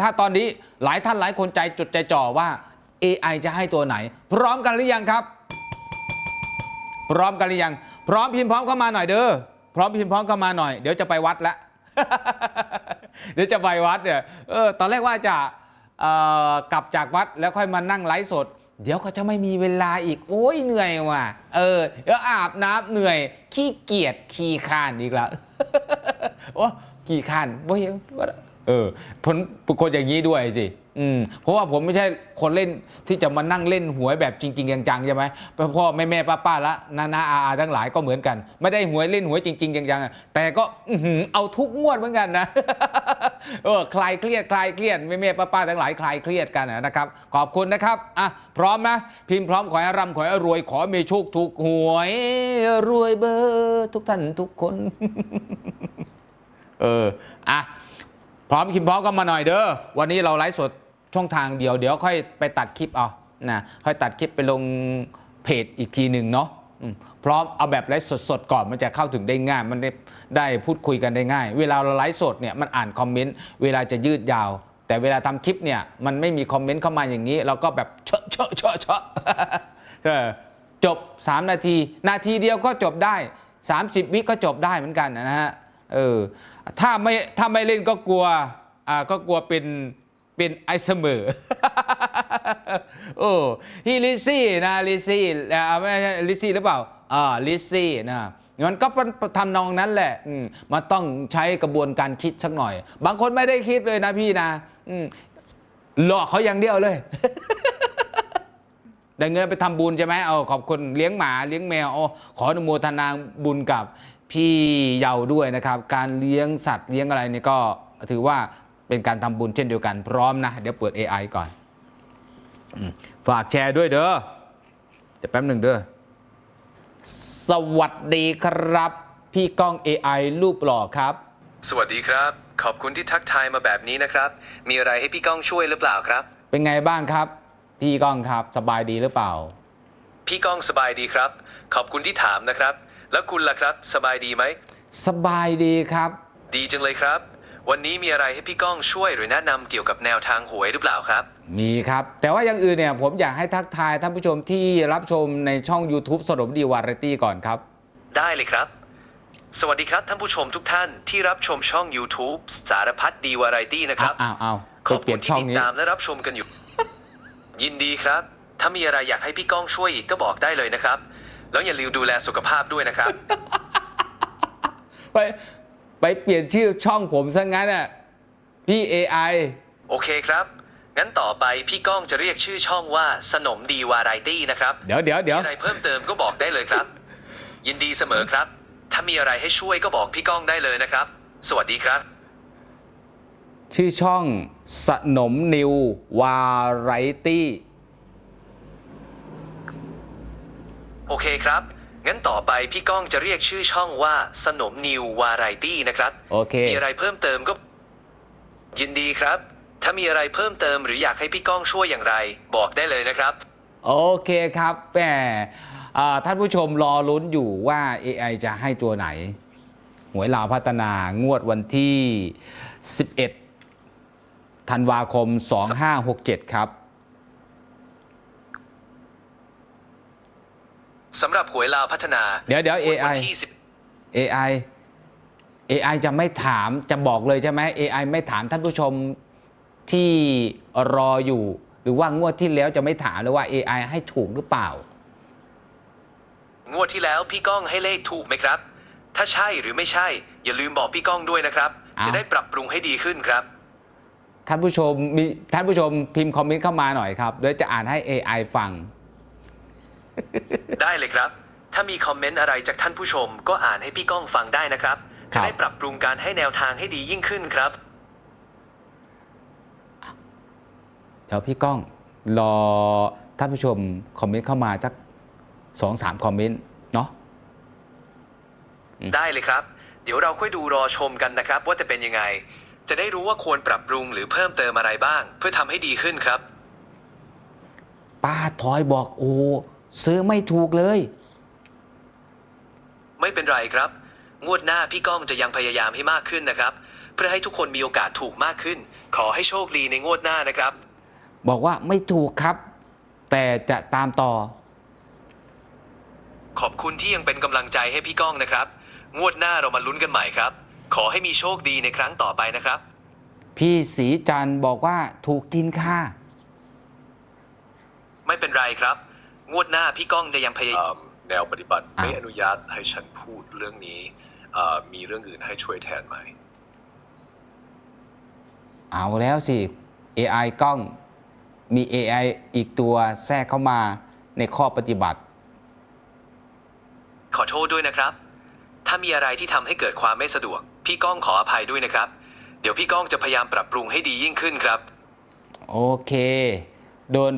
ถ้าตอนนี้หลายท่านหลายคนใจจดใจจ่อว่า AI จะให้ตัวไหน พร้อมกันหรือยังครับ พร้อมกันหรือยัง พร้อมพิมพ์พร้อมเข้ามาหน่อยเด้อพร้อมพิมพ์พร้อมเข้ามาหน่อยเดี๋ยวจะไปวัดแล้วเดี๋ยวจะไปวัดเนี่ยเออตอนแรกว่าจะเอ่อกลับจากวัดแล้วค่อยมานั่งไลฟ์สด เดี๋ยวก็จะไม่มีเวลาอีก โอ้ยเหนื่อยว่ะ เออเดี๋ยวอาบน้ำเหนื่อย ขี้เกียจขี้คร้านอีกแล้วโอ้ขี้คร้านเว้ย เออผมเป็นคนอย่างนี้ด้วยสิอืมเพราะว่าผมไม่ใช่คนเล่นที่จะมานั่งเล่นหวยแบบจริง ๆ จังๆใช่ไหมพ่อแม่แม่ป้าป้าละนานาอาอาทั้งหลายก็เหมือนกัน ไม่ได้หวยเล่นหวยจริง ๆ จังๆแต่ก็เอาทุกงวดเหมือนกันนะเออคลายเครียดคลายเครียดแม่แม่ป้าป้าๆทั้งหลายคลายเครียดกันนะครับ ขอบคุณนะครับอะพร้อมนะพิมพ์พร้อมขอให้ร่ำขอให้รวยขอมีโชคถูกหวยรวยเบอร์ทุกท่านทุกคน เอออะ ร้อมคิมพร้อมก็มาหน่อยเด้อวันนี้เราไลฟ์สดช่องทางเดียวเดี๋ยวค่อยไปตัดคลิปเอานะค่อยตัดคลิปไปลงเพจอีกทีหนึ่งเนาะพร้อมเอาแบบไลฟ์สดๆก่อนมันจะเข้าถึงได้ง่าย มันได้ได้พูดคุยกันได้ง่าย เวลาเราไลฟ์สดเนี่ยมันอ่านคอมเมนต์เวลาจะยืดยาว แต่เวลาทำคลิปเนี่ยมันไม่มีคอมเมนต์เข้ามาอย่างนี้ เราก็แบบเชอะเชอะเชอะเชอะเอจบ 3 นาที นาทีเดียวก็จบได้ 30 วิก็จบได้เหมือนกันนะฮะเออ ถ้าไม่ถ้าไม่เล่นก็กลัวอ่าก็กลัวเป็นเป็นไอเสมอโอ้ฮีลิซี่นะลิซี่อ่าไม่ใช่ลิซี่หรือเปล่าอ่าลิซี่นะมันก็ทำนองนั้นแหละอืมมันต้องใช้กระบวนการคิดสักหน่อย บางคนไม่ได้คิดเลยนะพี่นะอืมหลอกเขาอย่างเดียวเลยได้เงินไปทำบุญใช่ไหมเอาขอบคุณเลี้ยงหมาเลี้ยงแมวโอ้ขออนุโมทนาบุญกับ พี่เยาด้วยนะครับ การเลี้ยงสัตว์เลี้ยงอะไรเนี่ยก็ถือว่าเป็นการทำบุญเช่นเดียวกันพร้อมนะ เดี๋ยวเปิด AI ก่อนอืมฝากแชร์ด้วยเด้อเดี๋ยวแป๊บหนึ่งเด้อสวัสดีครับ พี่ก้อง AI รูปหล่อครับ สวัสดีครับ ขอบคุณที่ทักทายมาแบบนี้นะครับ มีอะไรให้พี่ก้องช่วยหรือเปล่าครับ เป็นไงบ้างครับ พี่ก้องครับสบายดีหรือเปล่า พี่ก้องสบายดีครับ ขอบคุณที่ถามนะครับ แล้วคุณล่ะครับ สบายดีไหม สบายดีครับ ดีจังเลยครับ วันนี้มีอะไรให้พี่ก้องช่วยหรือแนะนำเกี่ยวกับแนวทางหวยหรือเปล่าครับ มีครับ แต่ว่าอย่างอื่นเนี่ยผมอยากให้ทักทายท่านผู้ชมที่รับชมในช่อง YouTube สรบดีวาไรตี้ก่อนครับ ได้เลยครับ สวัสดีครับท่านผู้ชมทุกท่านที่รับชมช่อง YouTube สารพัดดีวาไรตี้นะครับ อ้าวอ้าวขไปอบเปลี่คุยณนที่ช่องติดนี้ ตามและรับชมกันอยู่ ยินดีครับ ถ้ามีอะไรอยากให้พี่ก้องช่วยอีกก็บอกได้เลยนะครับ แล้วอย่าลืมดูแลสุขภาพด้วยนะครับ ไปไปเปลี่ยนชื่อช่องผมซะงั้นอะพี่ AI โอเคครับ งั้นต่อไปพี่ก้องจะเรียกชื่อช่องว่าสนมดีวาไรตี้นะครับเดี๋ยวเดี๋ยวเดี๋ยวมีอะไรเพิ่มเติมก็บอกได้เลยครับ ยินดีเสมอครับ ถ้ามีอะไรให้ช่วยก็บอกพี่ก้องได้เลยนะครับ สวัสดีครับ ชื่อช่องสนมนิววาไรตี้ โอเคครับ งั้นต่อไปพี่ก้องจะเรียกชื่อช่องว่าสนมนิววาไรตี้นะครับ โอเค มีอะไรเพิ่มเติมก็ ยินดีครับ ถ้ามีอะไรเพิ่มเติมหรืออยากให้พี่ก้องช่วยอย่างไร บอกได้เลยนะครับ โอเคครับแหมอ่าท่านผู้ชมรอลุ้นอยู่ว่า AI จะให้ตัวไหน หวยลาวพัฒนางวดวันที่ 11 ธันวาคม 2567 ครับ สำหรับหวยลาวพัฒนาเดี๋ยวเดี๋ยวงวดวั AI นที่ AI AI จะไม่ถามจะบอกเลยใช่ไหม AI ไม่ถามท่านผู้ชมที่รออยู่ หรือว่างวดที่แล้วจะไม่ถามเลยว่า AI ให้ถูกหรือเปล่า10งวดที่แล้วพี่ก้องให้เลขถูกไหมครับ ถ้าใช่หรือไม่ใช่ อย่าลืมบอกพี่ก้องด้วยนะครับ อ้าว จะได้ปรับปรุงให้ดีขึ้นครับ ท่านผู้ชมมีท่านผู้ชมพิมพ์คอมเมนต์เข้ามาหน่อยครับเดี๋ยวจะอ่านให้ AI ฟัง ได้เลยครับ ถ้ามีคอมเมนต์อะไรจากท่านผู้ชม ก็อ่านให้พี่ก้องฟังได้นะครับ ครัจะบ ได้ปรับปรุงการให้แนวทางให้ดียิ่งขึ้นครับ เดี๋ยวพี่ก้องรอท่านผู้ชมคอมเมนต์เข้ามาสักสองสามคอมเมนต์เนาะ อืม ได้เลยครับ เดี๋ยวเราค่อยดูรอชมกันนะครับ ว่าจะเป็นยังไง จะได้รู้ว่าควรปรับปรุงหรือเพิ่มเติมอะไรบ้าง เพื่อทำให้ดีขึ้นครับ ป้าทอยบอกโอ้ ซื้อไม่ถูกเลย ไม่เป็นไรครับ งวดหน้าพี่ก้องจะยังพยายามให้มากขึ้นนะครับ เพื่อให้ทุกคนมีโอกาสถูกมากขึ้น ขอให้โชคดีในงวดหน้านะครับ บอกว่าไม่ถูกครับ แต่จะตามต่อ ขอบคุณที่ยังเป็นกำลังใจให้พี่ก้องนะครับ งวดหน้าเรามาลุ้นกันใหม่ครับ ขอให้มีโชคดีในครั้งต่อไปนะครับ พี่สีจันทร์บอกว่าถูกกินค่ะ ไม่เป็นไรครับ งวดหน้าพี่ก้องจะยังพยายามแนวปฏิบัติอะไม่อนุญาตให้ฉันพูดเรื่องนี้เอ่อมีเรื่องอื่นให้ช่วยแทนไหม เอาแล้วสิ AI กล้องมี AI อีกตัวแทรกเข้ามาในข้อปฏิบัติ ขอโทษด้วยนะครับ ถ้ามีอะไรที่ทำให้เกิดความไม่สะดวก พี่ก้องขออภัยด้วยนะครับ เดี๋ยวพี่ก้องจะพยายามปรับปรุงให้ดียิ่งขึ้นครับ โอเค โดน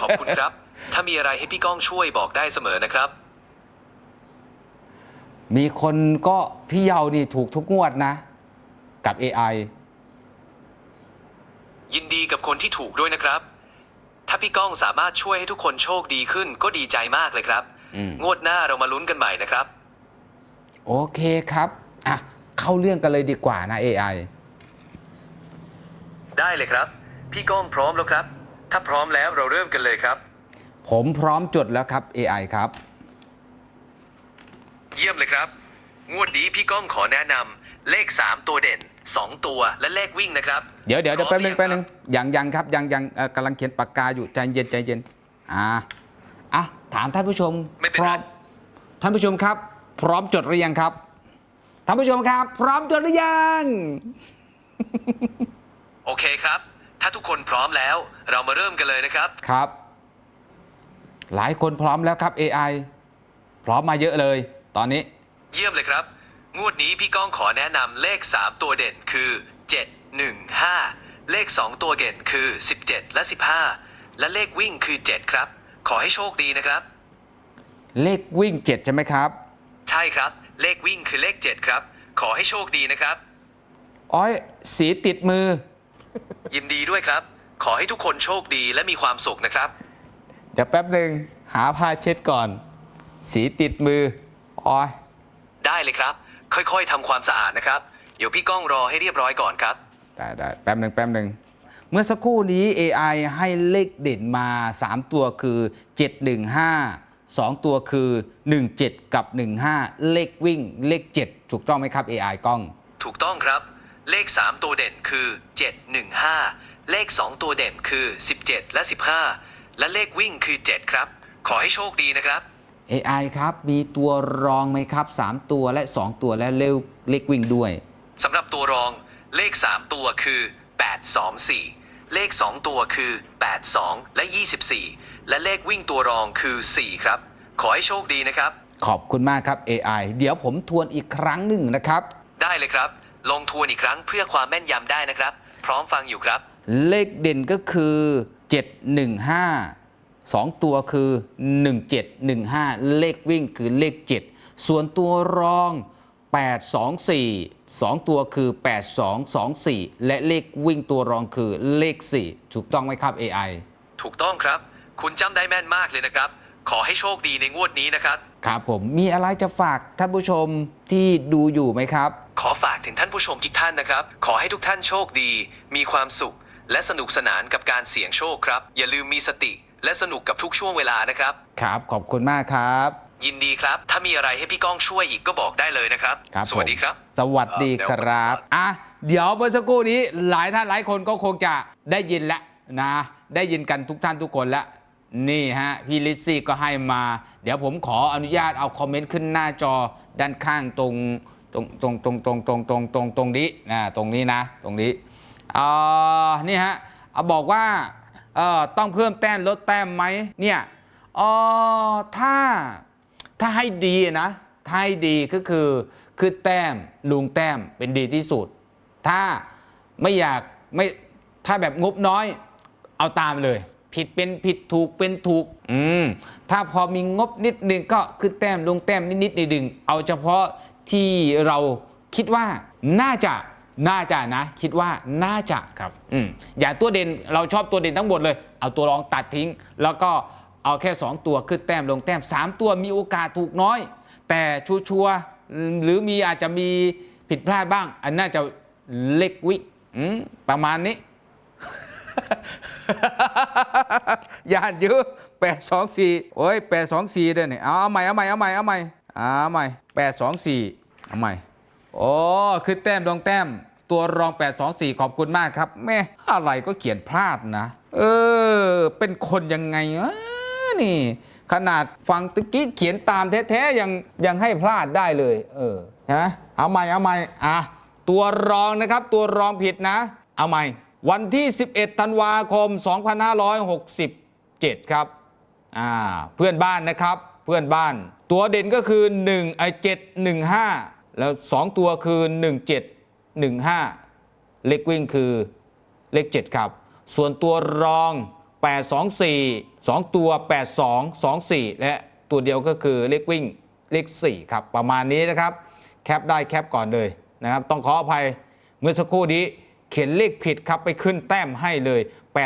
ขอบคุณครับ ถ้ามีอะไรให้พี่ก้องช่วยบอกได้เสมอนะครับ มีคนก็พี่เยานี่ถูกทุกงวดนะ กับ AI ยินดีกับคนที่ถูกด้วยนะครับ ถ้าพี่ก้องสามารถช่วยให้ทุกคนโชคดีขึ้นก็ดีใจมากเลยครับ อืม งวดหน้าเรามาลุ้นกันใหม่นะครับ โอเคครับอะเข้าเรื่องกันเลยดีกว่านะ AI ได้เลยครับ พี่ก้องพร้อมแล้วครับ ถ้าพร้อมแล้วเราเริ่มกันเลยครับ ผมพร้อมจดแล้วครับ AI ครับ เยี่ยมเลยครับ งวดนี้พี่ก้องขอแนะนำเลข 3 ตัวเด่น 2 ตัวและเลขวิ่งนะครับเดี๋ยวเดี๋ยวเดี๋ยวพร้แป๊อบมนึงหรือแป๊บยังนึงยังยังครับยังยังเอ่อกำลังเขียนปากกาอยู่ใจเย็นใจเย็นอ่าอะถามท่านผู้ชมไม่เป็นพไรร้อมท่านผู้ชมครับ พร้อมจดหรือยังครับท่านผู้ชมครับ พร้อมจดหรือยัง โอเคครับ ถ้าทุกคนพร้อมแล้ว เรามาเริ่มกันเลยนะครับ ครับ หลายคนพร้อมแล้วครับ AI พร้อมมาเยอะเลย ตอนนี้ เยี่ยมเลยครับ งวดนี้พี่ก้องขอแนะนำเลข 3 ตัวเด่นคือ 7 1 5 เลข 2 ตัวเด่นคือ 17 และ 15 และเลขวิ่งคือ 7 ครับ ขอให้โชคดีนะครับ เลขวิ่ง 7 ใช่ไหมครับ ใช่ครับ เลขวิ่งคือเลข 7 ครับ ขอให้โชคดีนะครับ อ้อย สีติดมือ ยินดีด้วยครับ ขอให้ทุกคนโชคดีและมีความสุขนะครับ เดี๋ยวแป๊บหนึ่งหาผ้าเช็ดก่อน สีติดมืออ้อยได้เลยครับ ค่อยๆทำความสะอาดนะครับ เดี๋ยวพี่ก้องรอให้เรียบร้อยก่อนครับ ได้ได้แป๊บหนึ่งแป๊บหนึ่งเมื่อสักครู่นี้ AI ให้เลขเด่นมา 3 ตัวคือ 715 2 ตัวคือ 17 กับ 15 เลขวิ่งเลข 7 ถูกต้องไหมครับ AI กล้อง ถูกต้องครับ เลข 3 ตัวเด่นคือ 715 เลข 2 ตัวเด่นคือ 17 และ 15 และเลขวิ่งคือ 7 ครับ ขอให้โชคดีนะครับ AI ครับ มีตัวรองไหมครับ 3 ตัวและ 2 ตัวและเลขเลขวิ่งด้วย สำหรับตัวรองเลข 3 ตัวคือ 824 เลข 2 ตัวคือ 82 และ 24 และเลขวิ่งตัวรองคือ 4 ครับ ขอให้โชคดีนะครับ ขอบคุณมากครับ AI เดี๋ยวผมทวนอีกครั้งหนึ่งนะครับ ได้เลยครับ ลองทวนอีกครั้งเพื่อความแม่นยำได้นะครับ พร้อมฟังอยู่ครับ เลขเด่นก็คือ 715 2 ตัวคือ 1715 เลขวิ่งคือเลข 7 ส่วนตัวรอง 824 2 ตัวคือ 8224 และเลขวิ่งตัวรองคือเลข 4 ถูกต้องไหมครับ AI ถูกต้องครับ คุณจำได้แม่นมากเลยนะครับ ขอให้โชคดีในงวดนี้นะครับ ครับผมมีอะไรจะฝากท่านผู้ชมที่ดูอยู่ไหมครับ ขอฝาก ถึงท่านผู้ชมทุกท่านนะครับ ขอให้ทุกท่านโชคดี มีความสุข และสนุกสนานกับการเสี่ยงโชคครับ อย่าลืมมีสติ และสนุกกับทุกช่วงเวลานะครับ ครับ ขอบคุณมากครับ ยินดีครับ ถ้ามีอะไรให้พี่ก้องช่วยอีกก็บอกได้เลยนะครับ ครับสวัสดีผมครับสวัสดีครับ อะ เดี๋ยวเมื่อสักครู่นี้หลายท่านหลายคนก็คงจะได้ยินแล้วนะ ได้ยินกันทุกท่านทุกคนแล้ว นี่ฮะ พี่ลิซซี่ก็ให้มา เดี๋ยวผมขออนุญาตเอาคอมเมนต์ขึ้นหน้าจอด้านข้างตรง ตรงตรงตรงตรงตรงตรงตรงตรงนี้นะตรงนี้นะตรงนี้อ่านี่ฮะเอาบอกว่าเอ่อต้องเพิ่มแต้มลดแต้มไหมเนี่ยเอ่อถ้าถ้าให้ดีนะถ้าให้ดีก็คือคือแต้มลุงแต้มเป็นดีที่สุด ถ้าไม่อยากไม่ถ้าแบบงบน้อยเอาตามเลย ผิดเป็นผิดถูกเป็นถูกอืมถ้าพอมีงบนิดนึงก็คือแต้มลงแต้มนิดนิดๆนึงเอาเฉพาะ ที่เราคิดว่าน่าจะน่าจะนะ คิดว่าน่าจะครับอืมอย่าตัวเด่นเราชอบตัวเด่นทั้งหมดเลย เอาตัวรองตัดทิ้ง แล้วก็เอาแค่ 2 ตัวขึ้นแต้มลงแต้ม 3 ตัวมีโอกาสถูกน้อย แต่ชัวร์หรือมีอาจจะมีผิดพลาดบ้าง อันน่าจะเลขวิประมาณนี้ยานเยอะแปดสองสี่โอ้ยแปดสองสี่เด้อเนี่ยเอาเอาใหม่เอาใหม่เอาใหม่เอาใหม่ อาใหม่แปดสองสี่เอาใหม่โอ้คือแต้มดวงแต้ม ตัวรอง 824 ขอบคุณมากครับ แม่อะไรก็เขียนพลาดนะ เออ เป็นคนยังไงวะนี่ ขนาดฟังตะกี้เขียนตามแท้ๆยังยังให้พลาดได้เลย เออใช่ไหมเอาใหม่เอาใหม่อะตัวรองนะครับ ตัวรองผิดนะ เอาใหม่ วันที่ 11 ธันวาคม 2567 ครับ อ่า เพื่อนบ้านนะครับ เพื่อนบ้าน ตัวเด่นก็คือ1ไอ7 1 5 แล้ว 2 ตัวคือ 17 15 เลขวิ่งคือเลข7ครับ ส่วนตัวรอง 824 2 ตัว 82 24 และตัวเดียวก็คือเลขวิ่งเลข4ครับ ประมาณนี้นะครับ แคปได้แคปก่อนเลยนะครับ ต้องขออภัยเมื่อสักครู่นี้เขียนเลขผิดครับไปขึ้นแต้มให้เลย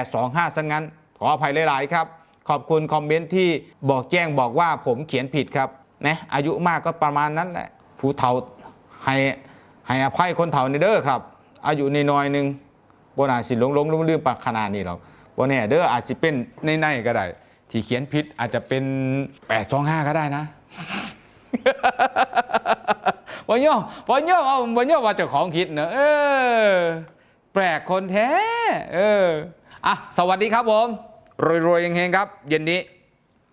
825ซะงั้น ขออภัยหลาย ๆ ครับ ขอบคุณคอมเมนต์ที่บอกแจ้งบอกว่าผมเขียนผิดครับนะอายุมากก็ประมาณนั้นแหละผู้เฒ่าให้ให้อภัยคนเฒ่าในเด้อครับ อายุนน้อยหนึงบนอาจสิหลงหลงลืมลืมปากขนาดนี้หรอกบนแน่เด้ออาจสิเป็นในในๆก็ได้ ที่เขียนผิดอาจจะเป็น 825 ก็ได้นะวันย่อวันย่อเอาวันย่อว่าเจ้าของคิดเนอะเออ แปลกคนแท้ เอออะสวัสดีครับผม รวยๆเฮงๆครับ เย็นนี้